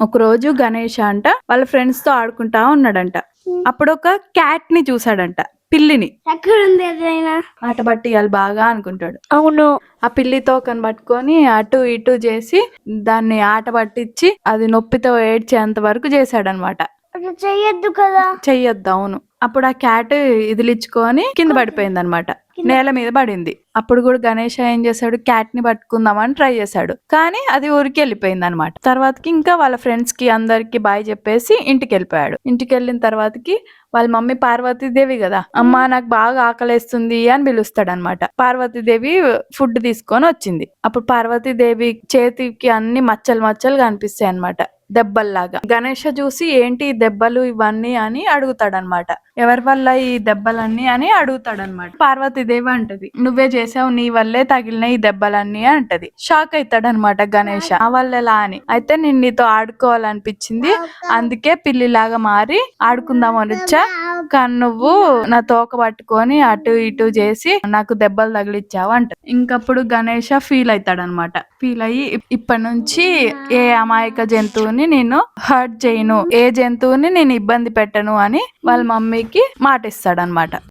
ఒక రోజు గణేష్ అంట వాళ్ళ ఫ్రెండ్స్తో ఆడుకుంటా ఉన్నాడంట. అప్పుడు ఒక క్యాట్ని చూసాడంట పిల్లిని. ఆట పట్టియాలి బాగా అనుకుంటాడు. అవును. ఆ పిల్లి తోకని పట్టుకొని అటు ఇటు చేసి దాన్ని ఆట పట్టించి అది నొప్పితో ఏడ్చేంత వరకు చేశాడనమాట. చెయ్యొద్దు కదా? చెయ్యొద్దు అవును. అప్పుడు ఆ క్యాట్ ఇదిలిచ్చుకొని కింద పడిపోయింది అనమాట నేల మీద పడింది. అప్పుడు కూడా గణేష్ ఏం చేశాడు? క్యాట్ని పట్టుకుందామని ట్రై చేశాడు. కానీ అది ఊరికి వెళ్ళిపోయింది అనమాట తర్వాతకి ఇంకా వాళ్ళ ఫ్రెండ్స్కి అందరికి బాయ్ చెప్పేసి ఇంటికి వెళ్ళిపోయాడు. ఇంటికి వెళ్ళిన తర్వాతకి వాళ్ళ మమ్మీ పార్వతీదేవి కదా అమ్మా నాకు బాగా ఆకలేస్తుంది అని పిలుస్తాడు అనమాట పార్వతీదేవి ఫుడ్ తీసుకొని వచ్చింది. అప్పుడు పార్వతీదేవి చేతికి అన్ని మచ్చలు మచ్చలు కనిపిస్తాయి అనమాట దెబ్బల్లాగా. గణేష చూసి ఏంటి ఈ దెబ్బలు ఇవన్నీ? అని అడుగుతాడనమాట ఎవరి వల్ల ఈ దెబ్బలన్నీ? అని అడుగుతాడనమాట పార్వతీదేవి అంటది నువ్వే చేసావు నీ వల్లే తగిలిన ఈ దెబ్బలన్నీ అంటది. షాక్ అవుతాడనమాట గణేష. ఆ వల్ల ఎలా అని. అయితే నేను నీతో ఆడుకోవాలనిపించింది. అందుకే పిల్లిలాగా మారి ఆడుకుందామని వచ్చా కానీ నువ్వు నా తోక పట్టుకొని అటు ఇటు చేసి నాకు దెబ్బలు తగిలిచ్చావు అంట. ఇంకప్పుడు గణేష ఫీల్ అవుతాడనమాట ఫీల్ అయ్యి "ఇప్- ఇప్పటి నుంచి ఏ అమాయక జంతువుని నేను హర్ట్ చేయను. ఏ జంతువుని నేను ఇబ్బంది పెట్టను అని వాళ్ళ మమ్మీకి మాట ఇస్తాడనమాట